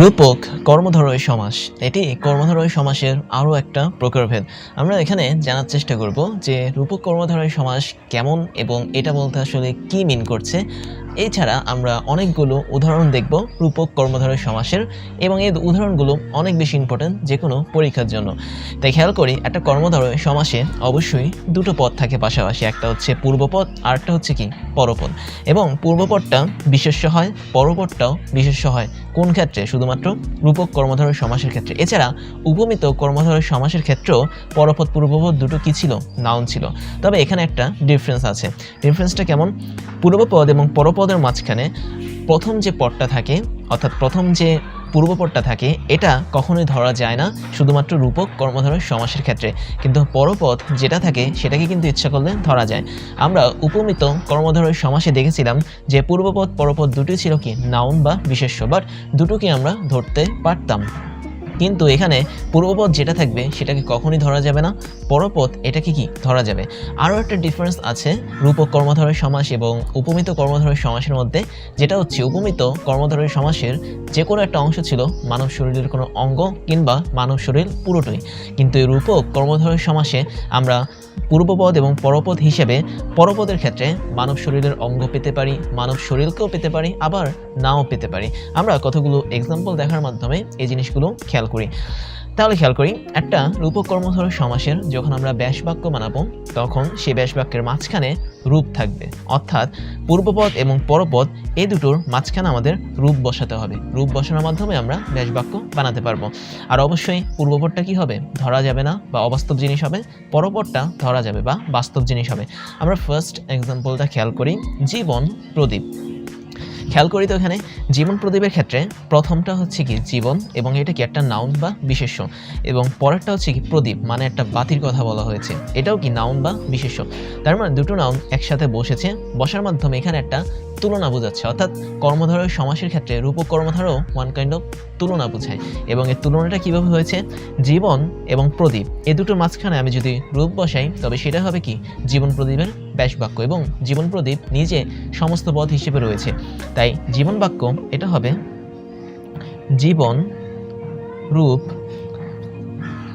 রূপক কর্মধারয় সমাস। এটি কর্মধারয় সমাসের আরও একটা প্রকারভেদ। আমরা এখানে জানার চেষ্টা করব যে রূপক কর্মধারয় সমাস কেমন এবং এটা বলতে আসলে কি মিন করছে। এছাড়া আমরা অনেকগুলো উদাহরণ দেখব রূপক কর্মধারয় সমাসের এবং এই উদাহরণগুলো অনেক বেশি ইম্পর্টেন্ট যে কোনো পরীক্ষার জন্য। তাই খেয়াল করি, একটা কর্মধারয় সমাসে অবশ্যই দুটো পদ থাকে পাশাপাশি, একটা হচ্ছে পূর্বপদ আর একটা হচ্ছে কি, পরপদ। এবং পূর্বপদটা বিশেষ্য হয়, পরপদটাও বিশেষ্য হয় কোন ক্ষেত্রে? শুধুমাত্র রূপক কর্মধারয় সমাসের ক্ষেত্রে। এছাড়া উপমিত কর্মধারয় সমাসের ক্ষেত্রেও পরপদ, পূর্বপদ দুটো কি ছিল? নাউন ছিল। তবে এখানে একটা ডিফারেন্স আছে। ডিফারেন্সটা কেমন? পূর্বপদ এবং পরপদের মাঝখানে প্রথম যে পদটা থাকে, অর্থাৎ প্রথম যে পূর্বপদটা থাকে, এটা কখনোই ধরা যায় না, শুধুমাত্র রূপক কর্মধারয় সমাসের ক্ষেত্রে। কিন্তু পরপথ যেটা থাকে, সেটাকে কিন্তু ইচ্ছা করলে ধরা যায়। আমরা উপমিত কর্মধারয় সমাসে দেখেছিলাম যে পূর্বপদ পরপদ দুটি ছিল কি? নাউন বা বিশেষ্য বাট দুটোকে আমরা ধরতে পারতাম। কিন্তু এখানে পূর্বপদ যেটা থাকবে সেটাকে কখনই ধরা যাবে না। পরপদ এটাকে কি? ধরা যাবে। আরও একটা ডিফারেন্স আছে রূপক কর্মধারয় সমাস এবং উপমিত কর্মধারয় সমাসের মধ্যে, যেটা হচ্ছে উপমিত কর্মধারয় সমাসের যে কোনো একটা অংশ ছিল মানব শরীরের কোনো অঙ্গ কিংবা মানব শরীর পুরোটাই। কিন্তু এই রূপক কর্মধারয় সমাসে আমরা পূর্বপদ এবং পরপদ হিসেবে পরপদের ক্ষেত্রে মানব শরীরের অঙ্গ পেতে পারি, মানব শরীরকেও পেতে পারি, আবার নাও পেতে পারি। আমরা কতগুলো এক্সাম্পল দেখার মাধ্যমে এই জিনিসগুলো খেয়াল করি। তাহলে খেয়াল করি, একটা রূপক কর্মধারয় সমাসের যখন আমরা ব্যাস বাক্য বানাবো তখন সেই ব্যাস বাক্যের মাঝখানে রূপ থাকবে। অর্থাৎ পূর্বপদ এবং পরপদ এই দুটোর মাঝখানে আমাদের রূপ বসাতে হবে। রূপ বসানোর মাধ্যমে আমরা ব্যাস বাক্য বানাতে পারব। আর অবশ্যই পূর্বপদটা কি হবে? ধরা যাবে না বা অবাস্তব জিনিস হবে। পরপরটা ধরা যাবে বা বাস্তব জিনিস হবে। আমরা ফার্স্ট এক্সাম্পলটা খেয়াল করি, জীবন প্রদীপ। খেয়াল করি তো এখানে, জীবন প্রদীপের ক্ষেত্রে প্রথমটা হচ্ছে কি জীবন এবং এটা কি একটা নাউন বা বিশেষ্য? এবং পরেরটা হচ্ছে কি প্রদীপ মানে একটা বাতির কথা বলা হয়েছে। এটাও কি নাউন বা বিশেষ্য? তার মানে দুটো নাউন একসাথে বসেছে, বসার মাধ্যমে এখানে একটা তুলনা বোঝাচ্ছে। অর্থাৎ কর্মধারয় সমাসের ক্ষেত্রে, রূপক কর্মধারও ওয়ান কাইন্ড অফ তুলনা বোঝায় এবং এর তুলনাটা কীভাবে হয়েছে? জীবন এবং প্রদীপ। এ দুটোর মাঝখানে আমি যদি রূপ বসাই, তবে সেটা হবে কি? জীবন প্রদীপের ব্যাস বাক্য এবং জীবন প্রদীপ নিজে সমস্ত পথ হিসেবে রয়েছে। তাই জীবন বাক্য, এটা হবে জীবন রূপ।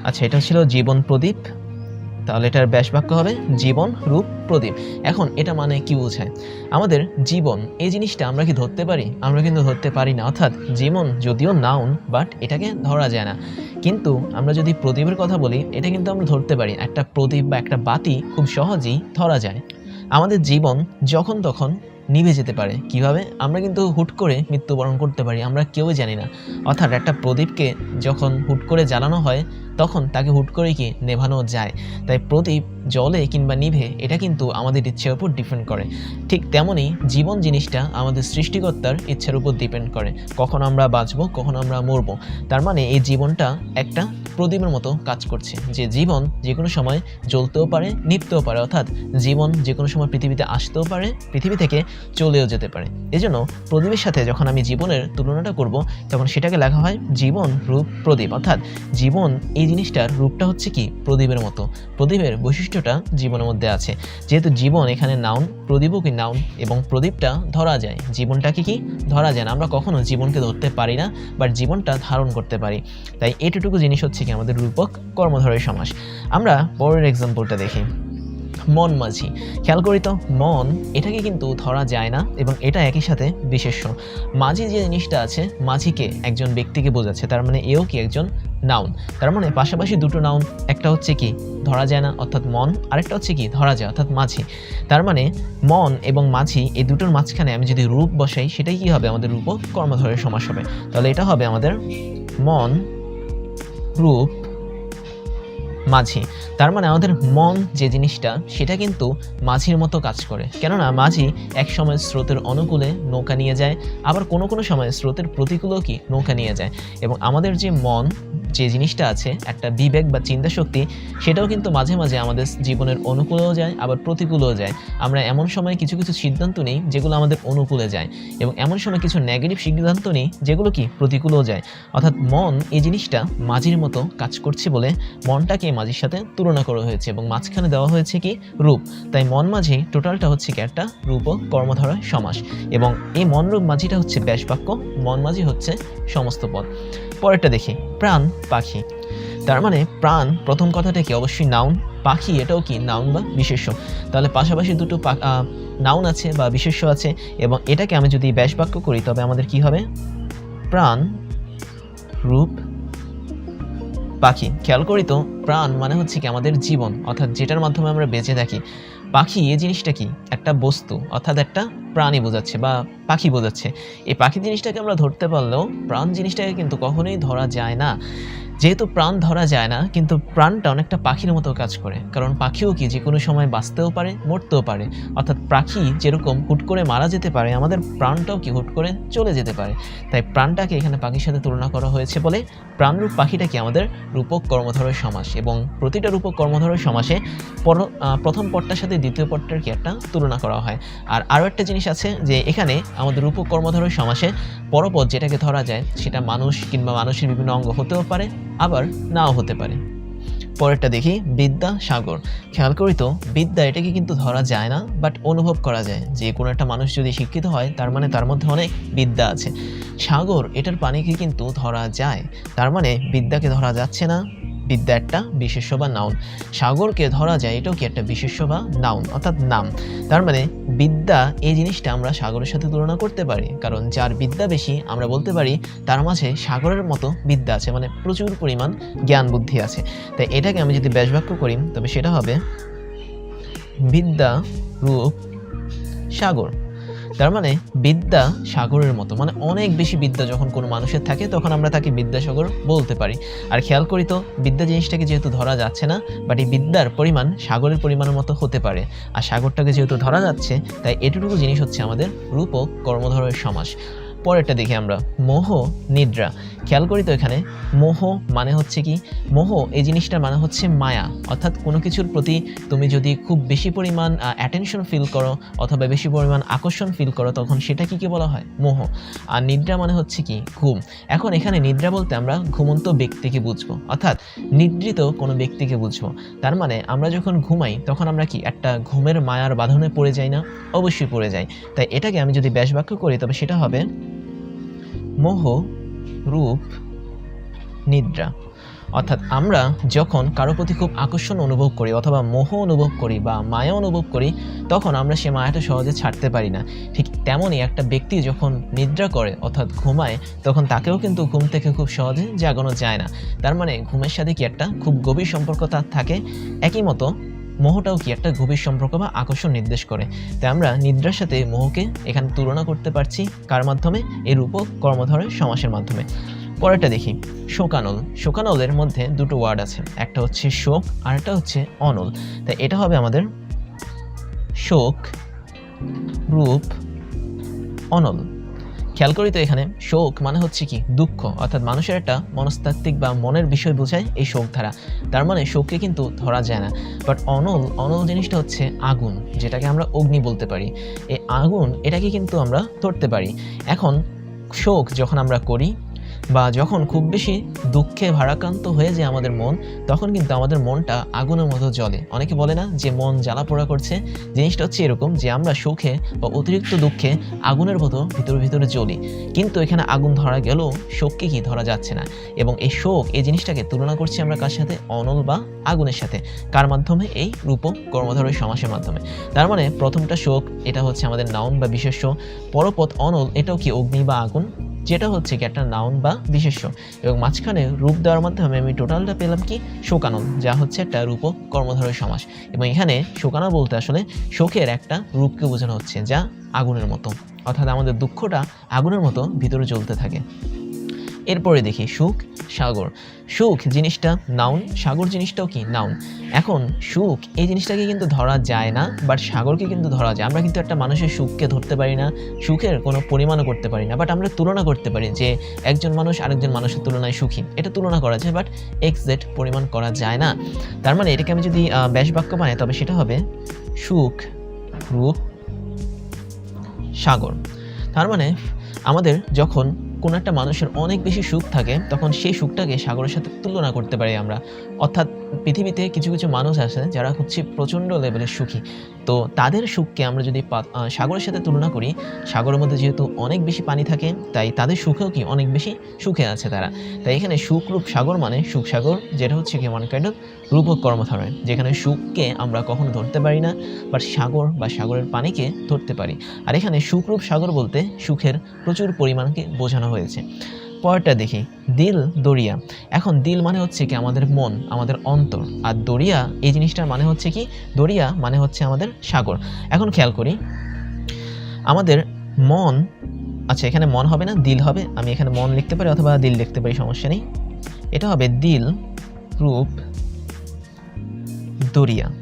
আচ্ছা এটা ছিল জীবন প্রদীপ তাহলে এটার ব্যাস বাক্য হবে জীবন, রূপ, প্রদীপ। এখন এটা মানে কি বোঝায়? আমাদের জীবন, এই জিনিসটা আমরা কি ধরতে পারি? আমরা কিন্তু ধরতে পারি না, অর্থাৎ জীবন যদিও নাউন বাট এটাকে ধরা যায় না। কিন্তু আমরা যদি প্রদীপের কথা বলি, এটা কিন্তু আমরা ধরতে পারি। একটা প্রদীপ বা একটা বাতি খুব সহজেই ধরা যায়। আমাদের জীবন যখন তখন নিভে যেতে পারে। কীভাবে? আমরা কিন্তু হুট করে মৃত্যুবরণ করতে পারি, আমরা কেউই জানি না। অর্থাৎ একটা প্রদীপকে যখন হুট করে জ্বালানো হয় তখন তাকে হুট করে কি নেভানো যায়। তাই প্রদীপ জলে কিংবা নিভে এটা কিন্তু আমাদের ইচ্ছার উপর ডিপেন্ড করে। ঠিক তেমনই জীবন জিনিসটা আমাদের সৃষ্টিকর্তার ইচ্ছার উপর ডিপেন্ড করে। কখন আমরা বাঁচবো, কখন আমরা মরবো। তার মানে এই জীবনটা একটা প্রদীপের মতো কাজ করছে। যে জীবন যে কোনো সময় জ্বলতেও পারে, নিভতেও পারে। অর্থাৎ জীবন যে কোনো সময় পৃথিবীতে আসতেও পারে, পৃথিবী থেকে চলেও যেতে পারে। এজন্য প্রদীপের সাথে যখন আমি জীবনের তুলনাটা করব, তখন সেটাকে লেখা হয় জীবন রূপ প্রদীপ। অর্থাৎ জীবন এই জিনিসটার রূপটা হচ্ছে কি? প্রদীপের মতো। প্রদীপের বৈশিষ্ট্যটা জীবনের মধ্যে আছে। যেহেতু জীবন এখানে নাউন প্রদীপও কি নাউন এবং প্রদীপটা ধরা যায়। জীবনটাকে কি ধরা যায় না। আমরা কখনো জীবনকে ধরতে পারি না বাট জীবনটা ধারণ করতে পারি। তাই এটুকু জিনিস হচ্ছে কি আমাদের রূপক কর্মধারয় সমাস। আমরা পরের এক্সাম্পলটা দেখি। মন মাঝি। খেয়াল করি তো, মন এটাকে কিন্তু ধরা যায় না এবং এটা একই সাথে বিশেষ্য। মাঝি যে জিনিসটা আছে, মাঝিকে একজন ব্যক্তিকে বোঝাচ্ছে, তার মানে এও কি একজন নাউন তার মানে পাশাপাশি দুটো নাউন একটা হচ্ছে কি, ধরা যায় না, অর্থাৎ মন, আরেকটা হচ্ছে কি, ধরা যায়, অর্থাৎ মাঝি। তার মানে মন এবং মাঝি এই দুটোর মাঝখানে আমি যদি রূপ বসাই, সেটাই কি হবে? আমাদের রূপ কর্মধরের সমাস হবে। তাহলে এটা হবে আমাদের মন, রূপ মাঝি। তার মানে আমাদের মন যে জিনিসটা, সেটা কিন্তু মাঝির মতো কাজ করে। কেননা মাঝি এক সময় স্রোতের অনুকূলে নৌকা নিয়ে যায়, আবার কোনো কোনো সময় স্রোতের প্রতিকূলও কি নৌকা নিয়ে যায়। এবং আমাদের যে মন যে জিনিসটা আছে, একটা বিবেক বা চিন্তা শক্তি, সেটাও কিন্তু মাঝে মাঝে আমাদের জীবনের অনুকূলেও যায়, আবার প্রতিকূলেও যায়। আমরা এমন সময় কিছু কিছু সিদ্ধান্ত নিই, যেগুলো আমাদের অনুকূলে যায়। এবং এমন সময় কিছু নেগেটিভ সিদ্ধান্ত নিই, যেগুলো কি প্রতিকূলেও যায়। অর্থাৎ মন এই জিনিসটা মাঝির মতো কাজ করছে বলে মনটাকে মাঝির সাথে তুলনা করা হয়েছে এবং মাঝখানে দেওয়া হয়েছে কি রূপ। তাই মন মাঝি টোটালটা হচ্ছে কি একটা রূপ ও কর্মধারয় সমাস। এবং এই মন রূপ মাঝিটা হচ্ছে ব্যাস বাক্য মন মাঝি হচ্ছে সমস্ত পদ। পরেরটা দেখি, প্রাণ, পাখি। তার মানে প্রাণ, প্রথম কথাটা কি? অবশ্যই নাউন পাখি, এটাও কি? নাউন বা বিশেষ্য। তাহলে পাশাপাশি দুটো নাউন আছে বা বিশেষ্য আছে এবং এটাকে আমি যদি ব্যাস বাক্য করি, তবে আমাদের কি হবে? প্রাণ, রূপ, পাখি। খেয়াল করি তো, প্রাণ মানে হচ্ছে কি আমাদের জীবন, অর্থাৎ যেটার মাধ্যমে আমরা বেঁচে থাকি। পাখি এই জিনিসটা কি? একটা বস্তু, অর্থাৎ একটা প্রাণী বোঝাচ্ছে বা পাখি বোঝাচ্ছে। এই পাখি জিনিসটাকে আমরা ধরতে পারলেও প্রাণ জিনিসটাকে কিন্তু কখনোই ধরা যায় না। যেহেতু প্রাণ ধরা যায় না, কিন্তু প্রাণটা অনেকটা পাখির মতো কাজ করে। কারণ পাখিও কি, যে কোনো সময় বাঁচতেও পারে, মরতেও পারে। অর্থাৎ পাখি যেরকম হুট করে মারা যেতে পারে, আমাদের প্রাণটাও কি হুট করে চলে যেতে পারে। তাই প্রাণটাকে এখানে পাখির সাথে তুলনা করা হয়েছে বলে প্রাণরূপ পাখিটা কি আমাদের রূপক কর্মধরের সমাস। এবং প্রতিটা রূপক কর্মধরের সমাসে পর প্রথম পদটার সাথে দ্বিতীয় পদটার কি একটা তুলনা করা হয়। আর আরও একটা জিনিস আছে যে এখানে আমাদের রূপক কর্মধরের সমাসে পরপদ যেটাকে ধরা যায়, সেটা মানুষ কিংবা মানুষের বিভিন্ন অঙ্গ হতেও পারে, আবার নাও হতে পারে। পরেরটা দেখি, বিদ্যা সাগর। খেয়াল করি তো, বিদ্যা এটাকে কিন্তু ধরা যায় না বাট অনুভব করা যায়। যে কোনো একটা মানুষ যদি শিক্ষিত হয়, তার মানে তার মধ্যে অনেক বিদ্যা আছে। সাগর, এটার পানিকে কিন্তু ধরা যায়। তার মানে বিদ্যাকে ধরা যাচ্ছে না। বিদ্যা একটা বিশেষ্য বা নাউন সাগরকে ধরা যায়, এটাও কি একটা বিশেষ্য বা নাউন অর্থাৎ নাম। তার মানে বিদ্যা এই জিনিসটা আমরা সাগরের সাথে তুলনা করতে পারি। কারণ যার বিদ্যা বেশি, আমরা বলতে পারি তার মাঝে সাগরের মতো বিদ্যা আছে মানে প্রচুর পরিমাণ জ্ঞান বুদ্ধি আছে। তাই এটাকে আমি যদি ব্যাসবাক্য করি, তবে সেটা হবে বিদ্যা রূপ সাগর। তার মানে বিদ্যা সাগরের মতো। মানে অনেক বেশি বিদ্যা যখন কোনো মানুষের থাকে, তখন আমরা তাকে বিদ্যাসাগর বলতে পারি। আর খেয়াল করি তো, বিদ্যা জিনিসটাকে যেহেতু ধরা যাচ্ছে না বাট এই বিদ্যার পরিমাণ সাগরের পরিমাণের মতো হতে পারে। আর সাগরটাকে যেহেতু ধরা যাচ্ছে, তাই এটুকু জিনিস হচ্ছে আমাদের রূপক কর্মধরের সমাস। পরেরটা দেখি আমরা। মোহ, নিদ্রা। খেয়াল করি তো এখানে। মোহ মানে হচ্ছে কি? মোহ এই জিনিসটার মানে হচ্ছে মায়া। অর্থাৎ কোনো কিছুর প্রতি তুমি যদি খুব বেশি পরিমাণ অ্যাটেনশন ফিল করো অথবা বেশি পরিমাণ আকর্ষণ ফিল করো, তখন সেটা কি কি বলা হয়? মোহ। আর নিদ্রা মানে হচ্ছে কি? ঘুম। এখন এখানে নিদ্রা বলতে আমরা ঘুমন্ত ব্যক্তিকে বুঝব। অর্থাৎ নিদ্রিত কোনো ব্যক্তিকে বুঝব। তার মানে আমরা যখন ঘুমাই, তখন আমরা কি একটা ঘুমের মায়ার বাঁধনে পড়ে যাই না? অবশ্যই পড়ে যাই। তাই এটাকে আমি যদি ব্যাস বাক্য করি, তবে সেটা হবে মোহ, রূপ, নিদ্রা। অর্থাৎ আমরা যখন কারও প্রতি খুব আকর্ষণ অনুভব করি অথবা মোহ অনুভব করি বা মায়া অনুভব করি, তখন আমরা সে মায়াটা সহজে ছাড়তে পারি না। ঠিক তেমনই একটা ব্যক্তি যখন নিদ্রা করে অর্থাৎ ঘুমায়, তখন তাকেও কিন্তু ঘুম থেকে খুব সহজে জাগানো যায় না। তার মানে ঘুমের সাথে কি একটা খুব গভীর সম্পর্ক তার থাকে? একই মতো মোহটাও কি একটা গভীর সম্পর্ক বা আকর্ষণ নির্দেশ করে? তাই আমরা নিদ্রার সাথে মোহকে এখানে তুলনা করতে পারছি কার মাধ্যমে? এই রূপক কর্মধরের সমাসের মাধ্যমে। পরেরটা দেখি। শোকানল। শোকানলের মধ্যে দুটো ওয়ার্ড আছে। একটা হচ্ছে শোক, আর একটা হচ্ছে অনল। তাই এটা হবে আমাদের শোক, রূপ, অনল। খেয়াল করি তো এখানে, শোক মানে হচ্ছে কি, দুঃখ। অর্থাৎ মানুষের একটা মনস্তাত্ত্বিক বা মনের বিষয় বোঝায় এই শোক ধারা। তার মানে শোককে কিন্তু ধরা যায় না। বাট অনল অনল জিনিসটা হচ্ছে আগুন, যেটাকে আমরা অগ্নি বলতে পারি। এই আগুন, এটাকে কিন্তু আমরা ধরতে পারি। এখন, শোক যখন আমরা করি বা যখন খুব বেশি দুঃখে ভারাক্রান্ত হয়ে যায় আমাদের মন, তখন কিন্তু আমাদের মনটা আগুনের মতো জ্বলে। অনেকে বলে না যে মন জ্বালা পোড়া করছে। জিনিসটা হচ্ছে এরকম যে আমরা সুখে বা অতিরিক্ত দুঃখে আগুনের মতো ভিতরে ভিতরে জ্বলি। কিন্তু এখানে আগুন ধরা গেলেও শোককে কি ধরা যাচ্ছে না? এবং এই শোক, এই জিনিসটাকে তুলনা করছি আমরা কার সাথে? অনল বা আগুনের সাথে। কার মাধ্যমে? এই রূপক কর্মধারয় সমাসের মাধ্যমে। তার মানে প্রথমটা শোক, এটা হচ্ছে আমাদের নাউন বা বিশেষ্য। পরপথ অনল, এটাও কি অগ্নি বা আগুন? যেটা হচ্ছে কি একটা নাউন বা বিশেষ্য। এবং মাঝখানে রূপ দেওয়ার মাধ্যমে আমি টোটালটা পেলাম কি? শোকানল যা হচ্ছে একটা রূপক কর্মধারয় সমাস। এবং এখানে শোকানো বলতে আসলে শোকের একটা রূপকে বোঝানো হচ্ছে, যা আগুনের মতো। অর্থাৎ আমাদের দুঃখটা আগুনের মতো ভিতরে চলতে থাকে। এরপরে দেখি সুখ, সাগর। সুখ জিনিসটা নাউন সাগর জিনিসটাও কি নাউন এখন সুখ এই জিনিসটাকে কিন্তু ধরা যায় না বাট সাগরকে কিন্তু ধরা যায়। আমরা কিন্তু একটা মানুষের সুখকে ধরতে পারি না, সুখের কোনো পরিমাণও করতে পারি না বাট আমরা তুলনা করতে পারি যে একজন মানুষ আরেকজন মানুষের তুলনায় সুখী। এটা তুলনা করা যায় বাট এক্সেট পরিমাণ করা যায় না। তার মানে এটাকে আমি যদি ব্যাস বাক্য বানাই, তবে সেটা হবে সুখ, রূপ, সাগর। তার মানে আমাদের যখন কোনো একটা মানুষের অনেক বেশি সুখ থাকে, তখন সেই সুখটাকে সাগরের সাথে তুলনা করতে পারি আমরা। অর্থাৎ পৃথিবীতে কিছু কিছু মানুষ আছে যারা হচ্ছে প্রচণ্ড লেভেলের সুখী। তো তাদের সুখকে আমরা যদি সাগরের সাথে তুলনা করি, সাগরের মধ্যে যেহেতু অনেক বেশি পানি থাকে, তাই তাদের সুখেও কি অনেক বেশি সুখে আছে তারা। তাই এখানে সুখরূপ সাগর মানে সুখ সাগর, যেটা হচ্ছে কি ওয়ান কাইন্ড অফ রূপক কর্মধারয় যেখানে সুখকে আমরা কখনো ধরতে পারি না বা সাগর বা সাগরের পানিকে ধরতে পারি। আর এখানে সুখরূপ সাগর বলতে সুখের প্রচুর পরিমাণকে বোঝানো হয়েছে। পরেরটা দেখি। দিল, দরিয়া। এখন দিল মানে হচ্ছে কি আমাদের মন, আমাদের অন্তর। আর দরিয়া, এই জিনিসটার মানে হচ্ছে কি, দরিয়া মানে হচ্ছে আমাদের সাগর। এখন খেয়াল করি, আমাদের মন আচ্ছা এখানে মন হবে না, দিল হবে। আমি এখানে মন লিখতে পারি অথবা দিল লিখতে পারি, সমস্যা নেই। এটা হবে দিল রূপ দরিয়া।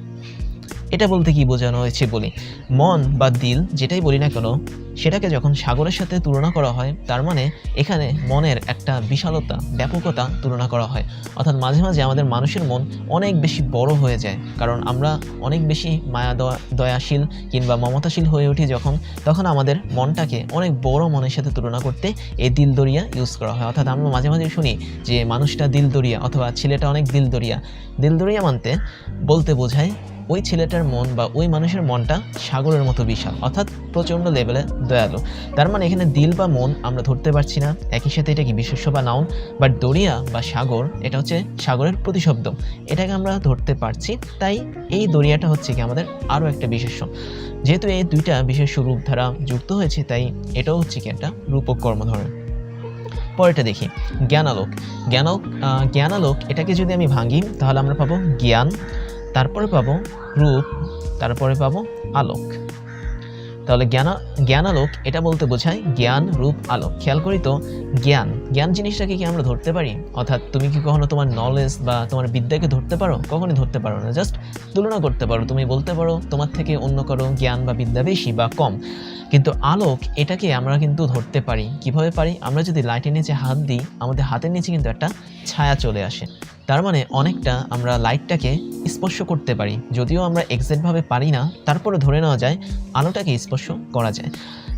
এটা বলতে কি বোঝানো হয়েছে বলি? মন বা দিল যেটাই বলি না কেন, সেটাকে যখন সাগরের সাথে তুলনা করা হয়, তার মানে এখানে মনের একটা বিশালতা, ব্যাপকতা তুলনা করা হয়। অর্থাৎ মাঝে মাঝে আমাদের মানুষের মন অনেক বেশি বড় হয়ে যায়। কারণ আমরা অনেক বেশি মায়া দয়া- দয়াশীল কিংবা মমতাশীল হয়ে উঠি যখন, তখন আমাদের মনটাকে অনেক বড় মনের সাথে তুলনা করতে এই দিল দরিয়া ইউজ করা হয়। অর্থাৎ আমরা মাঝে মাঝে শুনি যে, মানুষটা দিল দরিয়া অথবা ছেলেটা অনেক দিল দরিয়া। দিল দরিয়া মানতে, বলতে বোঝায় ওই ছেলেটার মন বা ওই মানুষের মনটা সাগরের মতো বিশাল অর্থাৎ প্রচণ্ড লেভেলে দয়ালু। তার মানে এখানে দিল বা মন আমরা ধরতে পারছি না একই সাথে এটা কি বিশেষ্য বা নাউন বাট দরিয়া বা সাগর এটা হচ্ছে সাগরের প্রতিশব্দ। এটাকে আমরা ধরতে পারছি তাই এই দরিয়াটা হচ্ছে কি আমাদের আরও একটা বিশেষ্য। যেহেতু এই দুইটা বিশেষ রূপ দ্বারা যুক্ত হয়েছে তাই এটাও হচ্ছে কি একটা রূপক কর্মধরন পরেরটা দেখি জ্ঞানালোক। জ্ঞানক আহ, জ্ঞানালোক এটাকে যদি আমি ভাঙি তাহলে আমরা পাবো জ্ঞান। তারপরে পাবো রূপ, তারপরে পাবো আলোক। তাহলে জ্ঞান, জ্ঞানালোক এটা বলতে বোঝায় জ্ঞান, রূপ, আলোক। খেয়াল করি তো, জ্ঞান জ্ঞান জিনিসটাকে কি আমরা ধরতে পারি? অর্থাৎ তুমি কি কখনো তোমার নলেজ বা তোমার বিদ্যাকে ধরতে পারো? কখনই ধরতে পারো না জাস্ট তুলনা করতে পারো। তুমি বলতে পারো, তোমার থেকে অন্য কারও জ্ঞান বা বিদ্যা বেশি বা কম। কিন্তু আলোক, এটাকে আমরা কিন্তু ধরতে পারি। কীভাবে পারি? আমরা যদি লাইটের নিচে হাত দিই, আমাদের হাতের নিচে কিন্তু একটা ছায়া চলে আসে। তার মানে অনেকটা আমরা লাইটটাকে স্পর্শ করতে পারি। যদিও আমরা এক্সাক্টভাবে পারি না তারপরে ধরে নেওয়া যায় আলোটাকে স্পর্শ করা যায়।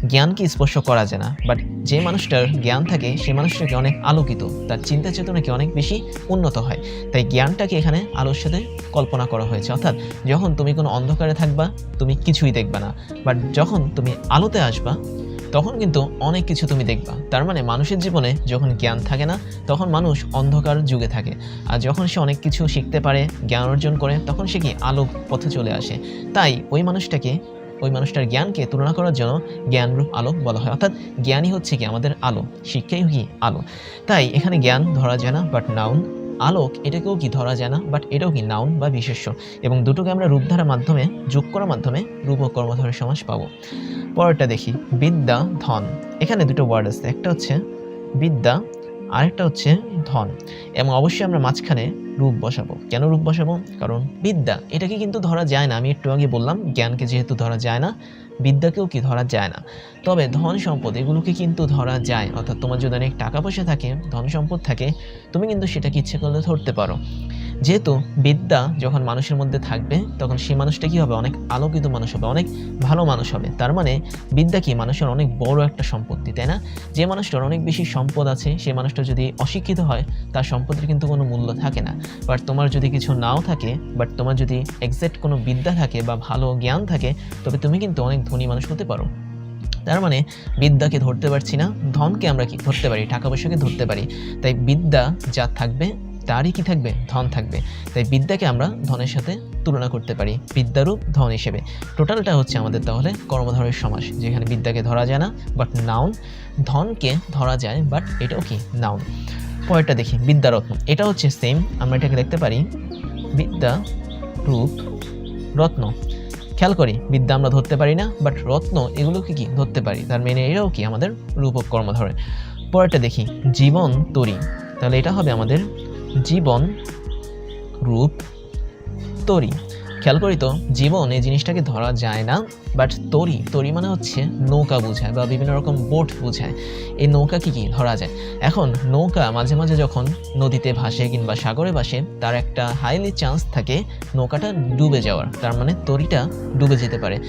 জ্ঞানকে স্পর্শ করা যায় না। বাট যে মানুষটার জ্ঞান থাকে, সে মানুষটাকে অনেক আলোকিত। তার চিন্তা চেতনাকে অনেক বেশি উন্নত হয়। তাই জ্ঞানটাকে এখানে আলোর সাথে কল্পনা করা হয়েছে। অর্থাৎ যখন তুমি কোনো অন্ধকারে থাকবা, তুমি কিছুই দেখবা না। বাট যখন তুমি আলোতে আসবা তখন কিন্তু অনেক কিছু তুমি দেখবা। তার মানে মানুষের জীবনে যখন জ্ঞান থাকে না, তখন মানুষ অন্ধকার যুগে থাকে। আর যখন সে অনেক কিছু শিখতে পারে, জ্ঞান অর্জন করে, তখন সে কি আলোক পথে চলে আসে। তাই ওই মানুষটাকে, ওই মানুষটার জ্ঞানকে তুলনা করার জন্য জ্ঞানরূপ আলোক বলা হয়। অর্থাৎ জ্ঞানই হচ্ছে কি? আমাদের আলো। শিক্ষাই কি? আলো। তাই এখানে জ্ঞান ধরা যায় না বাট নাউন আলোক এটাকেও কি ধরা যায় না বাট এটাও কি নাউন বা বিশেষ্য। এবং দুটোকে আমরা রূপধারার মাধ্যমে, যোগ করার মাধ্যমে রূপ ও কর্মধারের সমাস পাবো। পরেরটা দেখি, বিদ্যা, ধন। এখানে দুটো ওয়ার্ড আছে, একটা হচ্ছে বিদ্যা, আরেকটা হচ্ছে ধন। এবং অবশ্যই আমরা মাঝখানে রূপ বসাবো। কেন রূপ বসাবো? কারণ বিদ্যা, এটাকে কিন্তু ধরা যায় না। আমি একটু আগে বললাম, জ্ঞানকে যেহেতু ধরা যায় না বিদ্যাকেও কি ধরা যায় না? তবে ধন সম্পদ, এগুলোকে কিন্তু ধরা যায়। অর্থাৎ তোমার যদি অনেক টাকা পয়সা থাকে, ধন সম্পদ থাকে, তুমি কিন্তু সেটাকে ইচ্ছে করলে ধরতে পারো। যেহেতু বিদ্যা যখন মানুষের মধ্যে থাকবে, তখন সেই মানুষটা কি হবে? অনেক আলোকিত মানুষ হবে, অনেক ভালো মানুষ হবে। তার মানে বিদ্যা কি? মানুষের অনেক বড় একটা সম্পত্তি, তাই না? যে মানুষটার অনেক বেশি সম্পদ আছে, সেই মানুষটা যদি অশিক্ষিত হয়, তার সম্পদের কিন্তু কোনো মূল্য থাকে না। বাট তোমার যদি কিছু নাও থাকে, বাট তোমার যদি এক্সাক্ট কোনো বিদ্যা থাকে বা ভালো জ্ঞান থাকে, তবে তুমি কিন্তু অনেক ধনী মানুষ হতে পারো। তার মানে বিদ্যাকে ধরতে পারছি না, ধনকে আমরা কি ধরতে পারি, টাকা পয়সাকে ধরতে পারি। তাই বিদ্যা যা থাকবে, তারই কি থাকবে? ধন থাকবে। তাই বিদ্যাকে আমরা ধনের সাথে তুলনা করতে পারি, বিদ্যারূপ ধন হিসেবে। টোটালটা হচ্ছে আমাদের তাহলে কর্মধারের সমাস, যেখানে বিদ্যাকে ধরা যায় না বাট নাউন ধনকে ধরা যায় বাট এটাও কি? নাউন পরেরটা দেখি, বিদ্যারত্ন। এটা হচ্ছে সেম আমরা এটাকে দেখতে পারি বিদ্যা রূপ রত্ন। খেয়াল করি, বিদ্যা আমরা ধরতে পারি না বাট রত্ন এগুলোকে কি ধরতে পারি? তার মেনে এরাও কি আমাদের রূপক কর্ম ধরে। পরেরটা দেখি, জীবন তরি। তাহলে এটা হবে আমাদের জীবন রূপ তরি। খেয়াল করি তো, জীবন এই জিনিসটাকে ধরা যায় না বাট তরি তরি মানে হচ্ছে নৌকা বোঝায় বা বিভিন্ন রকম বোট বোঝায়। এই নৌকা কি কি ধরা যায়? এখন নৌকা মাঝে মাঝে যখন নদীতে ভাসে কিংবা সাগরে ভাসে, তার একটা হাইলি চান্স থাকে নৌকাটা ডুবে যাওয়ার, তার মানে তরিটা ডুবে যেতে পারে।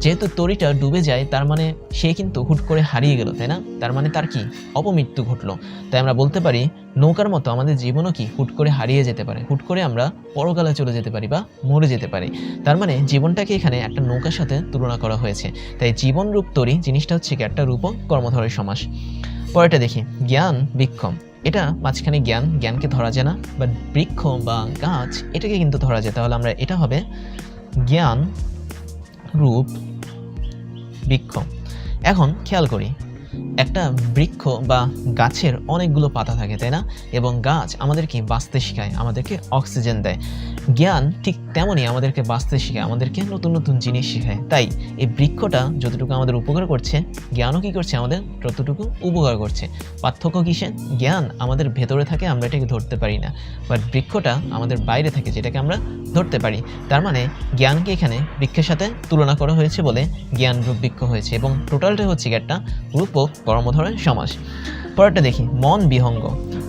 যেহেতু তরিটা ডুবে যায়, তার মানে সে কিন্তু হুট করে হারিয়ে গেল, তাই না? তার মানে তার কি? অপমৃত্যু ঘটলো। তাই আমরা বলতে পারি, নৌকার মতো আমাদের জীবনও কি হুট করে হারিয়ে যেতে পারে? হুট করে আমরা পরকালে চলে যেতে পারি বা মরে যেতে পারি। তার মানে জীবনটাকে এখানে একটা নৌকার সাথে তুলনা করা হয়েছে। তাই জীবন রূপ তরি জিনিসটা হচ্ছে কি একটা রূপক কর্মধরের সমাস। পরেরটা দেখি, জ্ঞান বৃক্ষম। এটা মাঝখানে জ্ঞান, জ্ঞানকে ধরা যায় না বাট বৃক্ষ বা গাছ এটাকে কিন্তু ধরা যায়। তাহলে আমরা, এটা হবে জ্ঞান রূপ বৃক্ষ। এখন খেয়াল করি একটা বৃক্ষ বা গাছের অনেকগুলো পাতা থাকে, তাই না? এবং গাছ আমাদেরকে বাঁচতে শেখায়, আমাদেরকে অক্সিজেন দেয়। জ্ঞান ঠিক তেমনই আমাদেরকে বাঁচতে শেখায়, আমাদেরকে নতুন নতুন জিনিস শেখায়। তাই এই বৃক্ষটা যতটুকু আমাদের উপকার করছে, জ্ঞানও কী করছে আমাদের? ততটুকু উপকার করছে। পার্থক্য কিসে? জ্ঞান আমাদের ভেতরে থাকে, আমরা এটাকে ধরতে পারি না। বাট বৃক্ষটা আমাদের বাইরে থাকে, যেটাকে আমরা ধরতে পারি। তার মানে জ্ঞানকে এখানে বৃক্ষের সাথে তুলনা করা হয়েছে বলে জ্ঞান রূপ বৃক্ষ হয়েছে। এবং টোটালটা হচ্ছে একটা রূপক কর্মধরের সমাস। পরেরটা দেখি, মন বিহঙ্গ।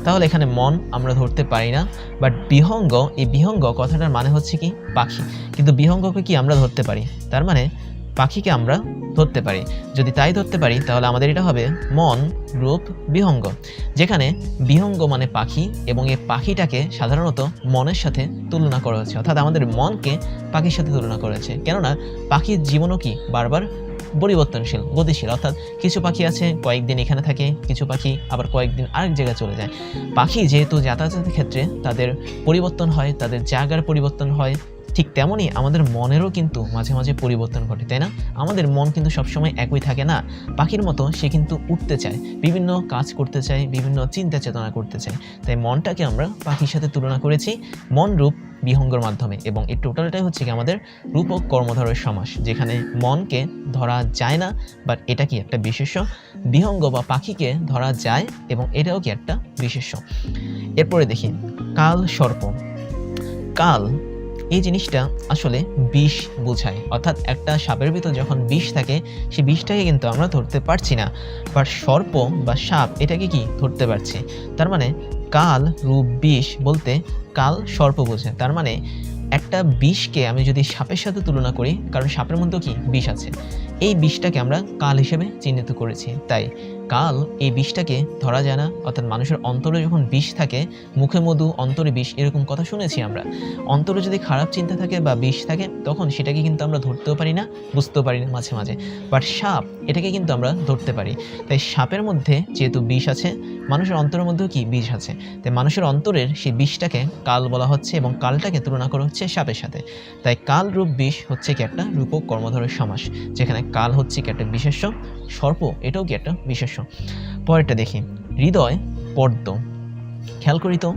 তাহলে এখানে মন আমরা ধরতে পারি না বাট বিহঙ্গ, এই বিহঙ্গ কথাটার মানে হচ্ছে কি? পাখি। কিন্তু বিহঙ্গকে কি আমরা ধরতে পারি? তার মানে পাখিকে আমরা ধরতে পারি। যদি তাই ধরতে পারি, তাহলে আমাদের এটা হবে মন রূপ বিহঙ্গ। যেখানে বিহঙ্গ মানে পাখি, এবং এই পাখিটাকে সাধারণত মনের সাথে তুলনা করা হয়েছে অর্থাৎ আমাদের মনকে পাখির সাথে তুলনা করা হয়েছে কেননা পাখির জীবনও কি? বারবার পরিবর্তনশীল, গতিশীল। অর্থাৎ কিছু পাখি আছে, কয়েকদিন এখানে থাকে, কিছু পাখি আবার কয়েকদিন আরেক জায়গায় চলে যায়। পাখি যেহেতু যাতায়াতের ক্ষেত্রে তাদের পরিবর্তন হয়, তাদের জায়গার পরিবর্তন হয়, ঠিক তেমনই আমাদের মনেরও কিন্তু মাঝে মাঝে পরিবর্তন ঘটে, তাই না? আমাদের মন কিন্তু সবসময় একই থাকে না। পাখির মতো সে কিন্তু উঠতে চায়, বিভিন্ন কাজ করতে চায়, বিভিন্ন চিন্তা চেতনা করতে চায়। তাই মনটাকে আমরা পাখির সাথে তুলনা করেছি। মন রূপ বিহঙ্গর মাধ্যমে এবং এই টোটালটাই হচ্ছে কি আমাদের রূপক কর্মধরের সমাস, যেখানে মনকে ধরা যায় না বাট এটা কি একটা বিশেষ্য? বিহঙ্গ বা পাখিকে ধরা যায় এবং এটাও কি একটা বিশেষ্য? এরপরে দেখি, কাল সর্প। কাল এই জিনিসটা আসলে বিষ বোঝায়, অর্থাৎ একটা সাপের ভিতর যখন বিষ থাকে, সেই বিষটাকে কিন্তু আমরা ধরতে পারছি না বাট সর্প বা সাপ এটাকে কি ধরতে পারছি? তার মানে কাল রূপ বিষ বলতে কাল সর্প বোঝে তার মানে একটা বিষকে আমি যদি সাপের সাথে তুলনা করি, কারণ সাপের মধ্যেও কি বিষ আছে? এই বিষটাকে আমরা কাল হিসেবে চিহ্নিত করেছি। তাই কাল এই বিষটাকে ধরা যায় না। অর্থাৎ মানুষের অন্তরে যখন বিষ থাকে, মুখে মধু, অন্তরে বিষ, এরকম কথা শুনেছি আমরা। অন্তরে যদি খারাপ চিন্তা থাকে বা বিষ থাকে, তখন সেটাকে কিন্তু আমরা ধরতেও পারি না, বুঝতেও পারি না মাঝে মাঝে। বাট সাপ, এটাকে কিন্তু আমরা ধরতে পারি। তাই সাপের মধ্যে যেহেতু বিষ আছে, মানুষের অন্তরের মধ্যেও কি বিষ আছে? তাই মানুষের অন্তরের সেই বিষটাকে কাল বলা হচ্ছে এবং কালটাকে তুলনা করা হচ্ছে সাপের সাথে। তাই কাল রূপ বিষ হচ্ছে কি একটা রূপক কর্মধরের সমাস, যেখানে কাল হচ্ছে কি একটা বিশেষ্য, সর্প এটাও কি একটা বিশেষ্য। পরেরটা দেখি। হৃদয় পদ্ম খেয়াল করি তো,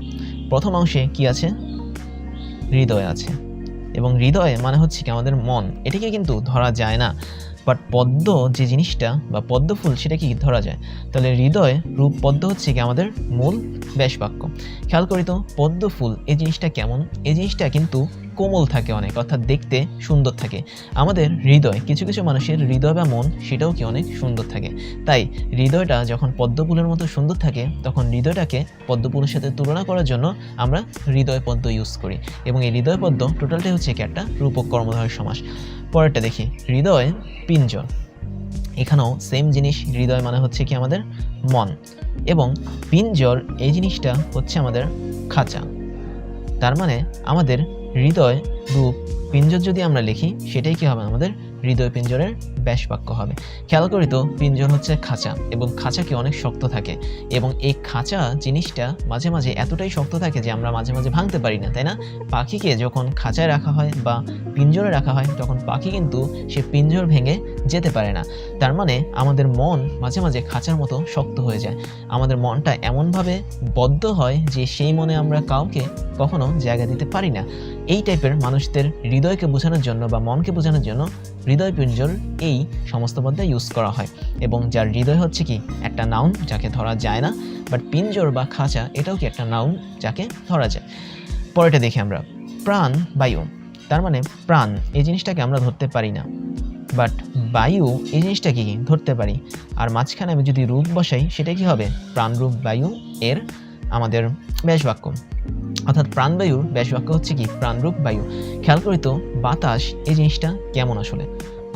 প্রথম অংশে কি আছে? হৃদয় আছে। এবং হৃদয় মানে হচ্ছে কি আমাদের মন। এটাকে কিন্তু ধরা যায় না। বাট পদ্ম যে জিনিসটা বা পদ্ম ফুল সেটা কি ধরা যায়? তাহলে হৃদয়, রূপ, পদ্ম হচ্ছে কি আমাদের মূল ব্যাস বাক্য খেয়াল করি তো পদ্ম ফুল এই জিনিসটা কেমন? এই জিনিসটা কিন্তু কোমল থাকে অনেক, অর্থাৎ দেখতে সুন্দর থাকে। আমাদের হৃদয়, কিছু কিছু মানুষের হৃদয় বা মন, সেটাও কি অনেক সুন্দর থাকে। তাই হৃদয়টা যখন পদ্মফুলের মতো সুন্দর থাকে, তখন হৃদয়টাকে পদ্মফুলের সাথে তুলনা করার জন্য আমরা হৃদয় পদ্ম ইউজ করি। এবং এই হৃদয় পদ্ম টোটালটাই হচ্ছে কি একটা রূপক কর্মধারয় সমাস। পরেরটা দেখি, হৃদয় পিঞ্জর এখানেও সেম জিনিস, হৃদয় মানে হচ্ছে কি আমাদের মন। এবং পিঞ্জর, এই জিনিসটা হচ্ছে আমাদের খাঁচা। তার মানে আমাদের হৃদয় রূপ পিঞ্জর যদি আমরা লিখি সেটাই কি হবে আমাদের হৃদয় পিঞ্জরের ব্যাস বাক্য হবে। খেয়াল করি তো, পিঞ্জর হচ্ছে খাঁচা এবং খাঁচা কি অনেক শক্ত থাকে এবং এই খাঁচা জিনিসটা মাঝে মাঝে এতটাই শক্ত থাকে যে আমরা মাঝে মাঝে ভাঙতে পারি না, তাই না? পাখিকে যখন খাঁচায় রাখা হয় বা পিঞ্জরে রাখা হয়, তখন পাখি কিন্তু সে পিঞ্জর ভেঙে যেতে পারে না। তার মানে আমাদের মন মাঝে মাঝে খাঁচার মতো শক্ত হয়ে যায়। আমাদের মনটা এমনভাবে বদ্ধ হয় যে সেই মনে আমরা কাউকে কখনো জায়গা দিতে পারি না। এই টাইপের মানুষদের হৃদয়কে বোঝানোর জন্য বা মনকে বোঝানোর জন্য হৃদয় পিঞ্জর এই সমস্ত পদ্মে ইউজ করা হয়। এবং যার হৃদয় হচ্ছে কি? একটা নাউন যাকে ধরা যায় না বাট পিঞ্জর বা খাঁচা এটাও কি একটা নাউন যাকে ধরা যায়। পরেটা দেখি আমরা। প্রাণ, বায়ু। তার মানে প্রাণ, এই জিনিসটাকে আমরা ধরতে পারি না। বাট বায়ু, এই জিনিসটা কি ধরতে পারি। আর মাঝখানে আমি যদি রূপ বসাই, সেটা কি হবে? প্রাণরূপ বায়ু এর আমাদের ব্যাসবাক্য অর্থাৎ প্রাণবায়ুর ব্যাসবাক্য হচ্ছে কি? প্রাণরূপ বায়ু। খেয়াল করি তো, বাতাস, এই জিনিসটা কেমন আসলে?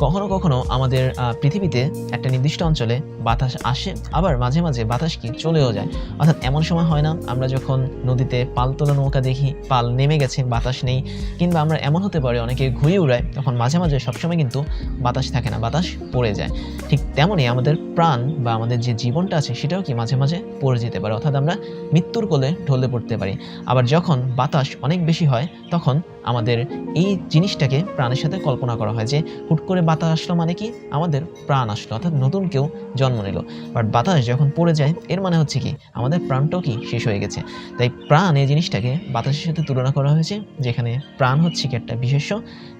কখনো কখনো আমাদের পৃথিবীতে একটা নির্দিষ্ট অঞ্চলে বাতাস আসে, আবার মাঝে মাঝে বাতাস কি চলেও যায়। অর্থাৎ এমন সময় হয় না, আমরা যখন নদীতে পাল তোলা নৌকা দেখি, পাল নেমে গেছে, বাতাস নেই, কিংবা আমরা এমন হতে পারে অনেকে ঘুরিয়ে উড়ায়, তখন মাঝে মাঝে সবসময় কিন্তু বাতাস থাকে না, বাতাস পড়ে যায়। ঠিক তেমনই আমাদের প্রাণ বা আমাদের যে জীবনটা আছে, সেটাও কি মাঝে মাঝে পড়ে যেতে পারে। অর্থাৎ আমরা মৃত্যুর কোলে ঢলে পড়তে পারি। আবার যখন বাতাস অনেক বেশি হয়, তখন আমাদের এই জিনিসটাকে প্রাণের সাথে কল্পনা করা হয় যে হুট করে বাতাস আসলো মানে কি? আমাদের প্রাণ আসলো, অর্থাৎ নতুন কেউ জন্ম নিল। বাট বাতাস যখন পড়ে যায়, এর মানে হচ্ছে কি? আমাদের প্রাণটাও কি শেষ হয়ে গেছে। তাই প্রাণ এই জিনিসটাকে বাতাসের সাথে তুলনা করা হয়েছে, যেখানে প্রাণ হচ্ছে কি একটা বিশেষ্য,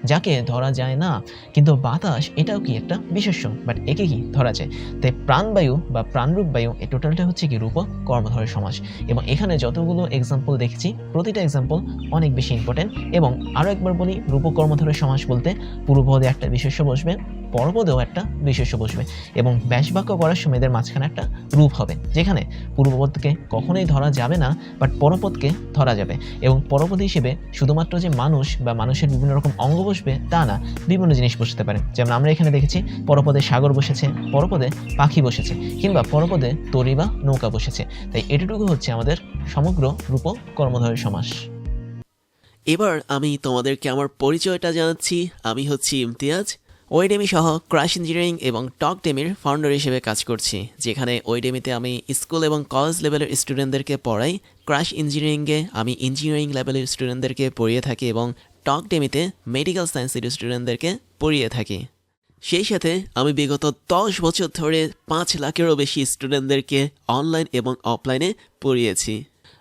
যাকে ধরা যায় না। কিন্তু বাতাস এটাও কি একটা বিশেষ্য বাট একে কি ধরা যায়? তাই প্রাণবায়ু বা প্রাণরূপ বায়ু এই টোটালটা হচ্ছে কি রূপ কর্মধরের সমাজ এবং এখানে যতগুলো এক্সাম্পল দেখছি, প্রতিটা এক্সাম্পল অনেক বেশি ইম্পর্টেন্ট এবং আরও একবার বলি রূপ কর্মধরের সমাস বলতে পূর্বপদে একটা বিশেষ্য বসবে পরপদেও একটা বিশেষ্য বসবে এবং ব্যাসবাক্য করার সময় এদের মাঝখানে একটা রূপ হবে, যেখানে পূর্বপদকে কখনোই ধরা যাবে না বাট পরপদকে ধরা যাবে এবং পরপদ হিসেবে শুধুমাত্র যে মানুষ বা মানুষের বিভিন্ন রকম অঙ্গ বসবে তা না, বিভিন্ন জিনিস বসতে পারে। যেমন আমরা এখানে দেখেছি পরপদে সাগর বসেছে পরপদে পাখি বসেছে, কিংবা পরপদে তরি বা নৌকা বসেছে। তাই এটুকু হচ্ছে আমাদের সমগ্র রূপ কর্মধারী সমাস। এবার আমি তোমাদেরকে আমার পরিচয়টা জানাচ্ছি। আমি হচ্ছি ইমতিয়াজ। ওয়েডেমি সহ ক্রাশ ইঞ্জিনিয়ারিং এবং টক ডেমির ফাউন্ডার হিসেবে কাজ করছি, যেখানে ওয়েডেমিতে আমি স্কুল এবং কলেজ লেভেলের স্টুডেন্টদেরকে পড়াই। ক্রাশ ইঞ্জিনিয়ারিংয়ে আমি ইঞ্জিনিয়ারিং লেভেলের স্টুডেন্টদেরকে পড়িয়ে থাকি এবং টক ডেমিতে মেডিকেল সায়েন্সের স্টুডেন্টদেরকে পড়িয়ে থাকি। সেই সাথে আমি বিগত দশ বছর ধরে পাঁচ লাখেরও বেশি স্টুডেন্টদেরকে অনলাইন এবং অফলাইনে পড়িয়েছি।